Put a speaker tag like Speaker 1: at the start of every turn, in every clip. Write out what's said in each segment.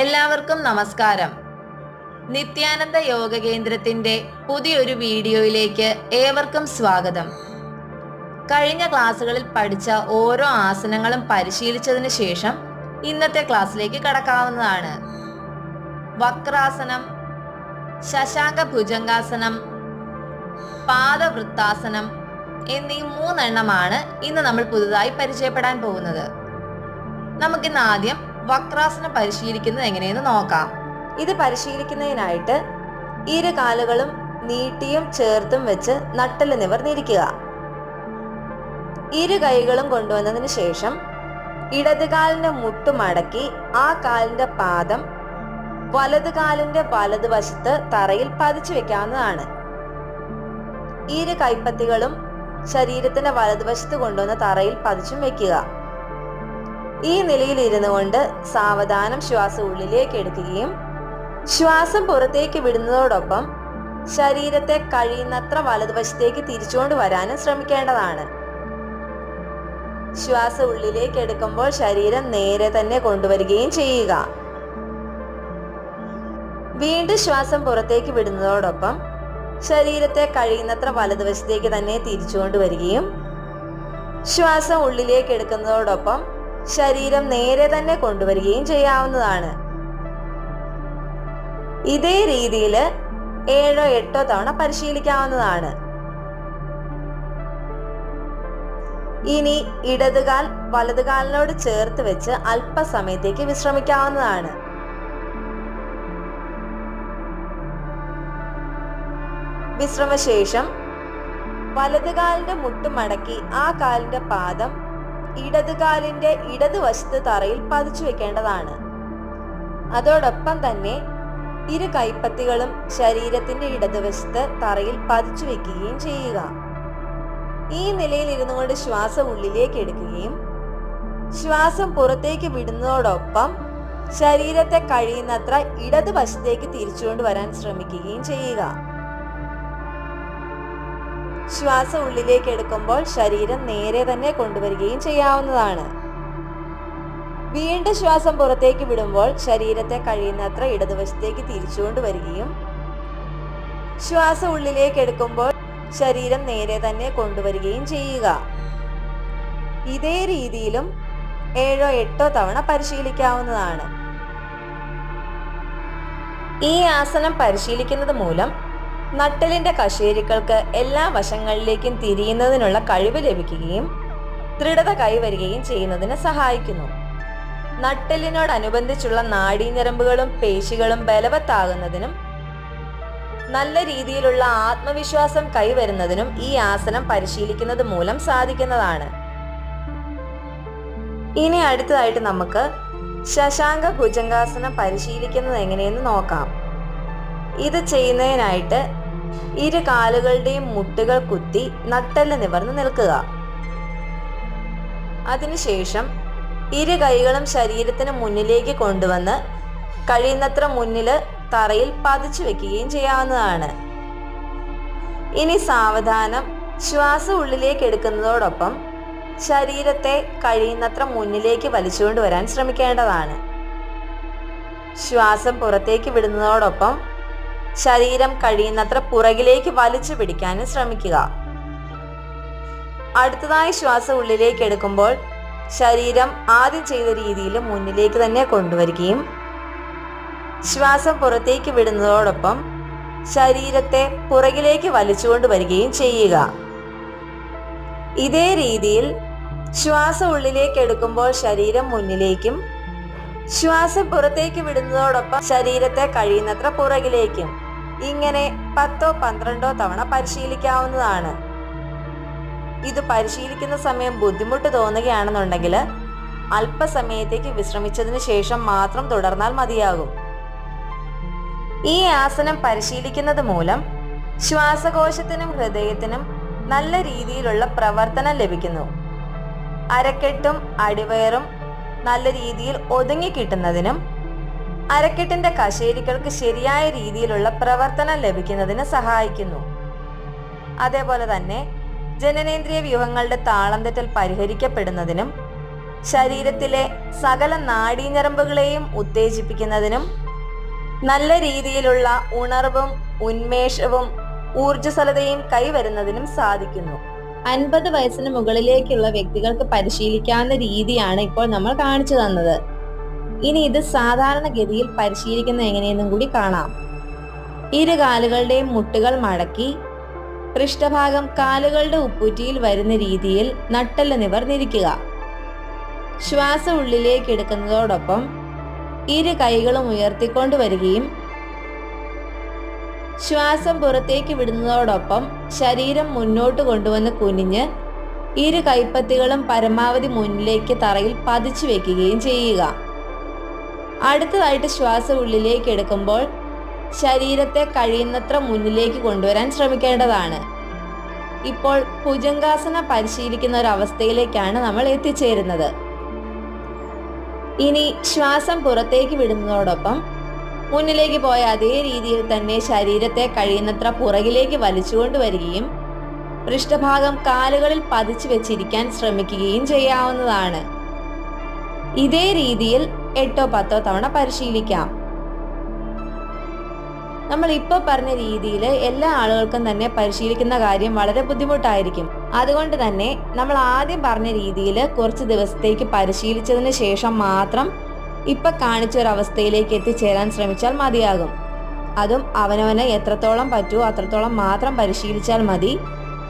Speaker 1: എല്ലാവർക്കും നമസ്കാരം. നിത്യാനന്ദ യോഗ കേന്ദ്രത്തിന്റെ പുതിയൊരു വീഡിയോയിലേക്ക് ഏവർക്കും സ്വാഗതം. കഴിഞ്ഞ ക്ലാസ്സുകളിൽ പഠിച്ച ഓരോ ആസനങ്ങളും പരിശീലിച്ചതിന് ശേഷം ഇന്നത്തെ ക്ലാസ്സിലേക്ക് കടക്കാവുന്നതാണ്. വക്രാസനം ശശാങ്ക ഭുജംഗാസനം പാദവൃത്താസനം എന്നീ മൂന്നെണ്ണമാണ് ഇന്ന് നമ്മൾ പുതുതായി പരിചയപ്പെടാൻ പോകുന്നത്. നമുക്കിന്ന് ആദ്യം വക്രാസനം പരിശീലിക്കുന്നത് എങ്ങനെയെന്ന് നോക്കാം. ഇത് പരിശീലിക്കുന്നതിനായിട്ട് ഇരു കാലുകളും നീട്ടിയും ചേർത്തും വെച്ച് നട്ടൽ നിവർന്നിരിക്കുക ഇരു കൈകളും കൊണ്ടുവന്നതിന് ശേഷം ഇടത് കാലിന്റെ മുട്ടുമടക്കി ആ കാലിന്റെ പാദം വലത് കാലിന്റെ വലതുവശത്ത് തറയിൽ പതിച്ചു വെക്കാവുന്നതാണ്. ഇരു കൈപ്പത്തികളും ശരീരത്തിന്റെ വലതുവശത്ത് കൊണ്ടുവന്ന് തറയിൽ പതിച്ചും വെക്കുക. ഈ നിലയിൽ ഇരുന്നു കൊണ്ട് സാവധാനം ശ്വാസം ഉള്ളിലേക്ക് എടുക്കുകയും ശ്വാസം പുറത്തേക്ക് വിടുന്നതോടൊപ്പം ശരീരത്തെ കഴിയുന്നത്ര വലതുവശത്തേക്ക് തിരിച്ചുകൊണ്ട് വരാനും ശ്രമിക്കേണ്ടതാണ്. ശ്വാസം ഉള്ളിലേക്ക് എടുക്കുമ്പോൾ ശരീരം നേരെ തന്നെ കൊണ്ടുവരികയും ചെയ്യുക. വീണ്ടും ശ്വാസം പുറത്തേക്ക് വിടുന്നതോടൊപ്പം ശരീരത്തെ കഴിയുന്നത്ര വലതുവശത്തേക്ക് തന്നെ തിരിച്ചുകൊണ്ട് വരികയും ശ്വാസം ഉള്ളിലേക്ക് എടുക്കുന്നതോടൊപ്പം ശരീരം നേരെ തന്നെ കൊണ്ടുവരികയും ചെയ്യാവുന്നതാണ്. ഇതേ രീതിയിൽ ഏഴോ എട്ടോ തവണ പരിശീലിക്കാവുന്നതാണ്. ഇനി ഇടതുകാൽ വലതുകാലിനോട് ചേർത്ത് വെച്ച് അല്പസമയത്തേക്ക് വിശ്രമിക്കാവുന്നതാണ്. വിശ്രമശേഷം വലതുകാലിന്റെ മുട്ട് മടക്കി ആ കാലിന്റെ പാദം ഇടതുകാലിന്റെ ഇടതുവശത്ത് തറയിൽ പതിച്ചു വെക്കേണ്ടതാണ്. അതോടൊപ്പം തന്നെ ഇരു കൈപ്പത്തികളും ശരീരത്തിന്റെ ഇടതുവശത്ത് തറയിൽ പതിച്ചു വെക്കുകയും ചെയ്യുക. ഈ നിലയിൽ ഇരുന്നു കൊണ്ട് ശ്വാസം ഉള്ളിലേക്ക് എടുക്കുകയും ശ്വാസം പുറത്തേക്ക് വിടുന്നതോടൊപ്പം ശരീരത്തെ കഴിയുന്നത്ര ഇടതുവശത്തേക്ക് തിരിച്ചുകൊണ്ട് വരാൻ ശ്രമിക്കുകയും ചെയ്യുക. ശ്വാസം ഉള്ളിലേക്ക് എടുക്കുമ്പോൾ ശരീരം നേരെ തന്നെ കൊണ്ടുവരികയും ചെയ്യാവുന്നതാണ്. വീണ്ടും ശ്വാസം പുറത്തേക്ക് വിടുമ്പോൾ ശരീരത്തെ കഴിയുന്നത്ര ഇടതുവശത്തേക്ക് തിരിച്ചുകൊണ്ട് വരികയും ശ്വാസം ഉള്ളിലേക്ക് എടുക്കുമ്പോൾ ശരീരം നേരെ തന്നെ കൊണ്ടുവരികയും ചെയ്യുക. ഇതേ രീതിയിലും ഏഴോ എട്ടോ തവണ പരിശീലിക്കാവുന്നതാണ്. ഈ ആസനം പരിശീലിക്കുന്നത് മൂലം നട്ടലിന്റെ കശേരിക്കൾക്ക് എല്ലാ വശങ്ങളിലേക്കും തിരിയുന്നതിനുള്ള കഴിവ് ലഭിക്കുകയും ദൃഢത കൈവരികയും ചെയ്യുന്നതിന് സഹായിക്കുന്നു. നട്ടലിനോടനുബന്ധിച്ചുള്ള നാഡീഞരമ്പുകളും പേശികളും ബലവത്താകുന്നതിനും നല്ല രീതിയിലുള്ള ആത്മവിശ്വാസം കൈവരുന്നതിനും ഈ ആസനം പരിശീലിക്കുന്നത് മൂലം സാധിക്കുന്നതാണ്. ഇനി അടുത്തതായിട്ട് നമുക്ക് ശശാങ്ക ഭുജങ്കാസനം പരിശീലിക്കുന്നത് എങ്ങനെയെന്ന് നോക്കാം. ഇത് ചെയ്യുന്നതിനായിട്ട് ഇരു കാലുകളുടെയും മുട്ടുകൾ കുത്തി നട്ടെല്ല് നിവർന്ന് നിൽക്കുക. അതിനുശേഷം ഇരു കൈകളും ശരീരത്തിന് മുന്നിലേക്ക് കൊണ്ടുവന്ന് കഴിയുന്നത്ര മുന്നിൽ തറയിൽ പതിച്ചു വെക്കുകയും ചെയ്യാവുന്നതാണ്. ഇനി സാവധാനം ശ്വാസം ഉള്ളിലേക്ക് എടുക്കുന്നതോടൊപ്പം ശരീരത്തെ കഴിയുന്നത്ര മുന്നിലേക്ക് വലിച്ചുകൊണ്ടുവരാൻ ശ്രമിക്കേണ്ടതാണ്. ശ്വാസം പുറത്തേക്ക് വിടുന്നതോടൊപ്പം ശരീരം കഴിയുന്നത്ര പുറകിലേക്ക് വലിച്ചു പിടിക്കാനും ശ്രമിക്കുക. അടുത്തതായി ശ്വാസം ഉള്ളിലേക്ക് എടുക്കുമ്പോൾ ശരീരം ആദ്യം ചെയ്ത രീതിയിൽ മുന്നിലേക്ക് തന്നെ കൊണ്ടുവരികയും ശ്വാസം പുറത്തേക്ക് വിടുന്നതോടൊപ്പം ശരീരത്തെ പുറകിലേക്ക് വലിച്ചുകൊണ്ട് വരികയും ചെയ്യുക. ഇതേ രീതിയിൽ ശ്വാസം ഉള്ളിലേക്ക് എടുക്കുമ്പോൾ ശരീരം മുന്നിലേക്കും ശ്വാസം പുറത്തേക്ക് വിടുന്നതോടൊപ്പം ശരീരത്തെ കഴിയുന്നത്ര പുറകിലേക്കും ഇങ്ങനെ പത്തോ പന്ത്രണ്ടോ തവണ പരിശീലിക്കാവുന്നതാണ്. ഇത് പരിശീലിക്കുന്ന സമയം ബുദ്ധിമുട്ട് തോന്നുകയാണെന്നുണ്ടെങ്കിൽ അല്പസമയത്തേക്ക് വിശ്രമിച്ചതിന് ശേഷം മാത്രം തുടർന്നാൽ മതിയാകും. ഈ ആസനം പരിശീലിക്കുന്നത് മൂലം ശ്വാസകോശത്തിനും ഹൃദയത്തിനും നല്ല രീതിയിലുള്ള പ്രവർത്തനം ലഭിക്കുന്നു. അരക്കെട്ടും അടിവയറും നല്ല രീതിയിൽ ഒതുങ്ങി കിട്ടുന്നതിനും അരക്കെട്ടിന്റെ കശേരികൾക്ക് ശരിയായ രീതിയിലുള്ള പ്രവർത്തനം ലഭിക്കുന്നതിന് സഹായിക്കുന്നു. അതേപോലെ തന്നെ ജനനേന്ദ്രിയ വ്യൂഹങ്ങളുടെ താളം തെറ്റൽ പരിഹരിക്കപ്പെടുന്നതിനും ശരീരത്തിലെ സകല നാഡീഞരമ്പുകളെയും ഉത്തേജിപ്പിക്കുന്നതിനും നല്ല രീതിയിലുള്ള ഉണർവും ഉന്മേഷവും ഊർജസ്വലതയും കൈവരുന്നതിനും സാധിക്കുന്നു. അൻപത് വയസ്സിന് മുകളിലേക്കുള്ള വ്യക്തികൾക്ക് പരിശീലിക്കാവുന്ന രീതിയാണ് ഇപ്പോൾ നമ്മൾ കാണിച്ചു തന്നത്. ഇനി ഇത് സാധാരണഗതിയിൽ പരിശീലിക്കുന്ന എങ്ങനെയെന്നും കൂടി കാണാം. ഇരു കാലുകളുടെയും മുട്ടുകൾ മടക്കി പൃഷ്ഠഭാഗം കാലുകളുടെ ഉപ്പൂറ്റിയിൽ വരുന്ന രീതിയിൽ നട്ടെല്ല് നിവർന്നിരിക്കുക ശ്വാസം ഉള്ളിലേക്ക് എടുക്കുന്നതോടൊപ്പം ഇരു കൈകളും ഉയർത്തിക്കൊണ്ട് വരികയും ശ്വാസം പുറത്തേക്ക് വിടുന്നതോടൊപ്പം ശരീരം മുന്നോട്ട് കൊണ്ടുവന്ന് കുനിഞ്ഞ് ഇരു കൈപ്പത്തികളും പരമാവധി മുന്നിലേക്ക് തറയിൽ പതിച്ചു വെക്കുകയും ചെയ്യുക. അടുത്തതായിട്ട് ശ്വാസം ഉള്ളിലേക്ക് എടുക്കുമ്പോൾ ശരീരത്തെ കഴിയുന്നത്ര മുന്നിലേക്ക് കൊണ്ടുവരാൻ ശ്രമിക്കേണ്ടതാണ്. ഇപ്പോൾ ഭുജങ്കാസന പരിശീലിക്കുന്ന ഒരു അവസ്ഥയിലേക്കാണ് നമ്മൾ എത്തിച്ചേരുന്നത്. ഇനി ശ്വാസം പുറത്തേക്ക് വിടുന്നതോടൊപ്പം മുന്നിലേക്ക് പോയ അതേ രീതിയിൽ തന്നെ ശരീരത്തെ കഴിയുന്നത്ര പുറകിലേക്ക് വലിച്ചുകൊണ്ട് വരികയും പൃഷ്ഠഭാഗം കാലുകളിൽ പതിച്ചു വെച്ചിരിക്കാൻ ശ്രമിക്കുകയും ചെയ്യാവുന്നതാണ്. ഇതേ രീതിയിൽ എട്ടോ പത്തോ തവണ പരിശീലിക്കാം. നമ്മൾ ഇപ്പോൾ പറഞ്ഞ രീതിയിൽ എല്ലാ ആളുകൾക്കും തന്നെ പരിശീലിക്കുന്ന കാര്യം വളരെ ബുദ്ധിമുട്ടായിരിക്കും. അതുകൊണ്ട് തന്നെ നമ്മൾ ആദ്യം പറഞ്ഞ രീതിയിൽ കുറച്ച് ദിവസത്തേക്ക് പരിശീലിച്ചതിന് ശേഷം മാത്രം ഇപ്പൊ കാണിച്ച ഒരു അവസ്ഥയിലേക്ക് എത്തിച്ചേരാൻ ശ്രമിച്ചാൽ മതിയാകും. അതും അവനവന് എത്രത്തോളം പറ്റുമോ അത്രത്തോളം മാത്രം പരിശീലിച്ചാൽ മതി.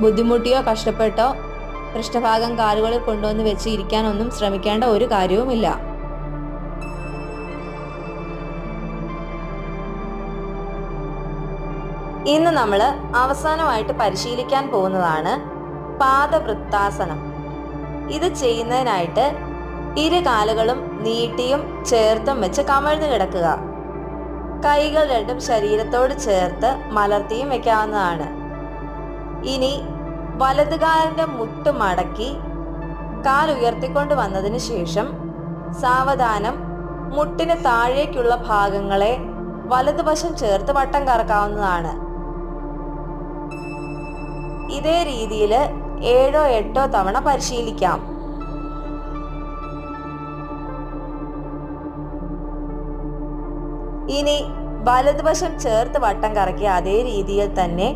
Speaker 1: ബുദ്ധിമുട്ടിയോ കഷ്ടപ്പെട്ടോ പൃഷ്ഠഭാഗം കാലുകളിൽ കൊണ്ടുവന്ന് വെച്ച് ഇരിക്കാനൊന്നും ശ്രമിക്കേണ്ട ഒരു കാര്യവുമില്ല. ഇന്ന് നമ്മൾ അവസാനമായിട്ട് പരിശീലിക്കാൻ പോകുന്നതാണ് പാദവൃത്താസനം. ഇത് ചെയ്യുന്നതിനായിട്ട് ഇരു കാലുകളും നീട്ടിയും ചേർത്തും വെച്ച് കമഴ്ന്നു കിടക്കുക. കൈകൾ രണ്ടും ശരീരത്തോട് ചേർത്ത് മലർത്തിയും വെക്കാവുന്നതാണ്. ഇനി വലതുകാലിന്റെ മുട്ട് മടക്കി കാൽ ഉയർത്തിക്കൊണ്ട് വന്നതിന് ശേഷം സാവധാനം മുട്ടിന് താഴേക്കുള്ള ഭാഗങ്ങളെ വലതുവശം ചേർത്ത് വട്ടം കറക്കാവുന്നതാണ്. ഇതേ രീതിയിൽ ഏഴോ എട്ടോ തവണ പരിശീലിക്കാം. ഇനി വലതുവശം ചേർത്ത് വട്ടം കറക്കിയ അതേ രീതിയിൽ തന്നെ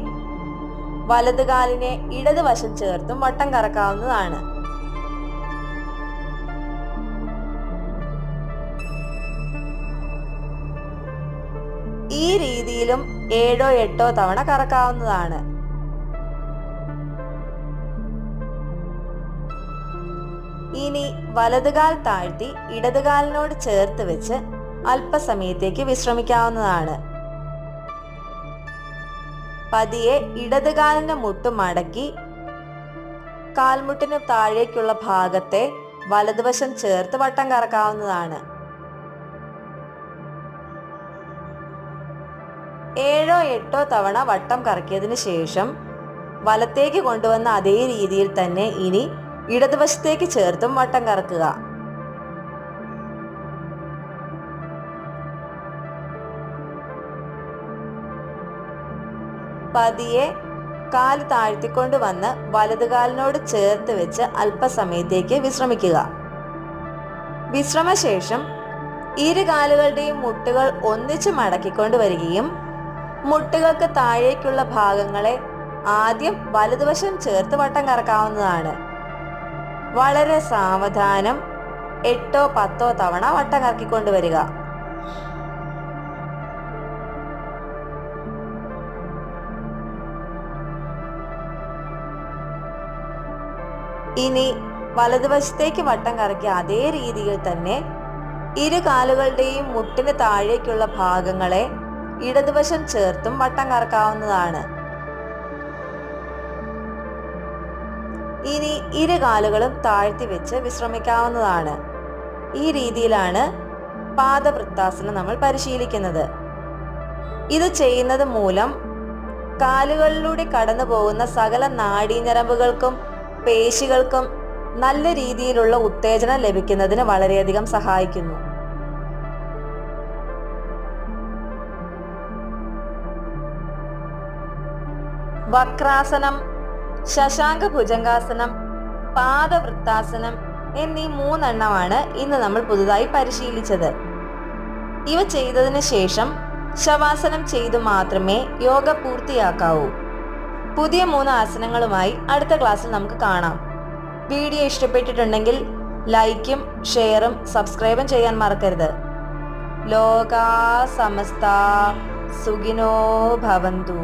Speaker 1: വലതുകാലിനെ ഇടതുവശം ചേർത്തും വട്ടം കറക്കാവുന്നതാണ്. ഈ രീതിയിലും ഏഴോ എട്ടോ തവണ കറക്കാവുന്നതാണ്. ഇനി വലതുകാൽ താഴ്ത്തി ഇടതുകാലിനോട് ചേർത്ത് വെച്ച് അല്പസമയത്തേക്ക് വിശ്രമിക്കാവുന്നതാണ്. പതിയെ ഇടതുകാലിന്റെ മുട്ട് മടക്കി കാൽമുട്ടിന് താഴേക്കുള്ള ഭാഗത്തെ വലതുവശം ചേർത്ത് വട്ടം കറക്കാവുന്നതാണ്. ഏഴോ എട്ടോ തവണ വട്ടം കറക്കിയതിന് ശേഷം വലത്തേക്ക് കൊണ്ടുവന്ന അതേ രീതിയിൽ തന്നെ ഇനി ഇടതുവശത്തേക്ക് ചേർത്തും വട്ടം കറക്കുക. പതിയെ കാൽ താഴ്ത്തിക്കൊണ്ട് വന്ന് വലതുകാലിനോട് ചേർത്ത് വെച്ച് അല്പസമയത്തേക്ക് വിശ്രമിക്കുക. വിശ്രമശേഷം ഇരു കാലുകളുടെയും മുട്ടുകൾ ഒന്നിച്ച് മടക്കിക്കൊണ്ട് വരികയും മുട്ടുകൾക്ക് താഴേക്കുള്ള ഭാഗങ്ങളെ ആദ്യം വലതുവശം ചേർത്ത് വട്ടം കറക്കാവുന്നതാണ്. വളരെ സാവധാനം എട്ടോ പത്തോ തവണ വട്ടം കറക്കിക്കൊണ്ട് വരിക. ഇനി വലതുവശത്തേക്ക് വട്ടം കറക്കിയ അതേ രീതിയിൽ തന്നെ ഇരു കാലുകളുടെയും മുട്ടിന് താഴേക്കുള്ള ഭാഗങ്ങളെ ഇടതുവശം ചേർത്തും വട്ടം കറക്കാവുന്നതാണ്. ഇനി ഇരു കാലുകളും താഴ്ത്തി വെച്ച് വിശ്രമിക്കാവുന്നതാണ്. ഈ രീതിയിലാണ് പാദവൃത്താസനം നമ്മൾ പരിശീലിക്കുന്നത്. ഇത് ചെയ്യുന്നത് മൂലം കാലുകളിലൂടെ കടന്നു പോകുന്ന സകല നാഡീഞരമ്പുകൾക്കും പേശികൾക്കും നല്ല രീതിയിലുള്ള ഉത്തേജനം ലഭിക്കുന്നതിന് വളരെയധികം സഹായിക്കുന്നു. വക്രാസനം ശശാങ്ക ഭുജംഗാസനം പാദവൃത്താസനം എന്നീ മൂന്നെണ്ണമാണ് ഇന്ന് നമ്മൾ പുതുതായി പരിശീലിച്ചത്. ഇവ ചെയ്തതിന് ശേഷം ശവാസനം ചെയ്തു മാത്രമേ യോഗ പൂർത്തിയാക്കാവൂ. പുതിയ മൂന്ന് ആസനങ്ങളുമായി അടുത്ത ക്ലാസ്സിൽ നമുക്ക് കാണാം. വീഡിയോ ഇഷ്ടപ്പെട്ടിട്ടുണ്ടെങ്കിൽ ലൈക്കും ഷെയറും സബ്സ്ക്രൈബും ചെയ്യാൻ മറക്കരുത്. ലോകാ സമസ്ത സുഖിനോ ഭവന്തു.